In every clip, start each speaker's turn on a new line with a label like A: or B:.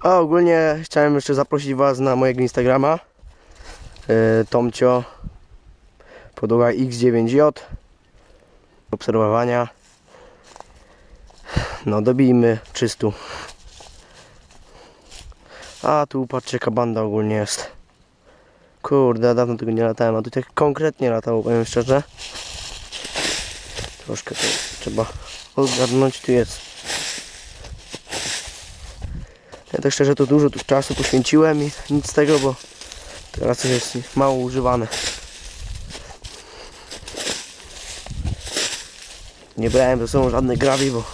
A: A ogólnie chciałem jeszcze zaprosić Was na mojego Instagrama. Yy, Tomcio podłoga X9J obserwowania. No dobijmy 300. A tu patrzcie jaka banda ogólnie jest. Kurde, dawno tego nie latałem, a tu tak konkretnie latało, powiem szczerze. Troszkę to trzeba odgarnąć, tu jest. Ja tak szczerze to dużo tu czasu poświęciłem i nic z tego, bo teraz jest mało używane. Nie brałem ze sobą żadnych grawi, bo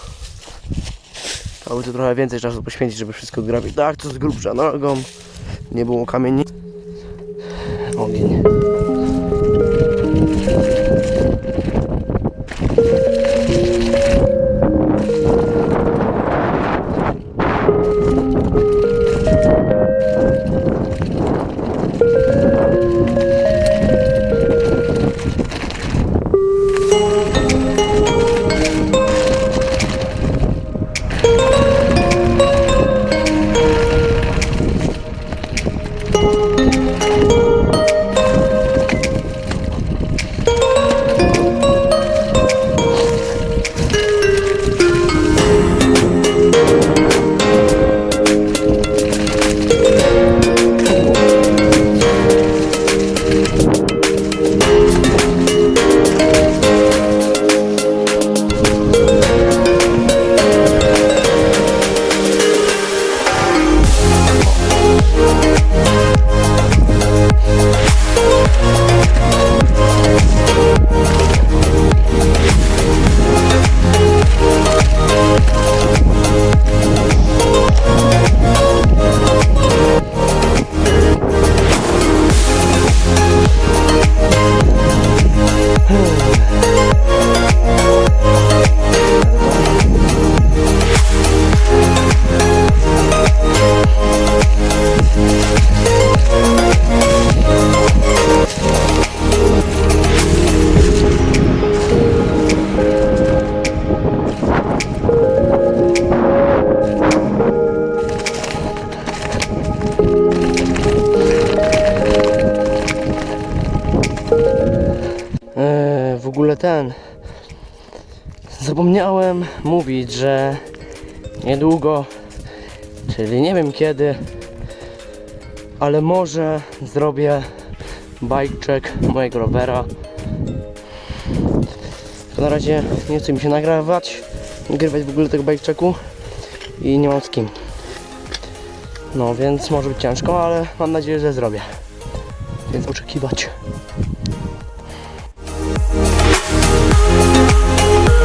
A: trzeba by tu trochę więcej czasu poświęcić, żeby wszystko odgrabić. Tak, to z grubsza nogą. Nie było kamieni. Ogień. Thank you. Zapomniałem mówić, że niedługo, czyli nie wiem kiedy, ale może zrobię bike check mojego rowera. Na razie nie chce mi się nagrywać, nagrywać w ogóle tego bike checku i nie mam z kim. No więc może być ciężko, ale mam nadzieję, że zrobię. Więc oczekiwać.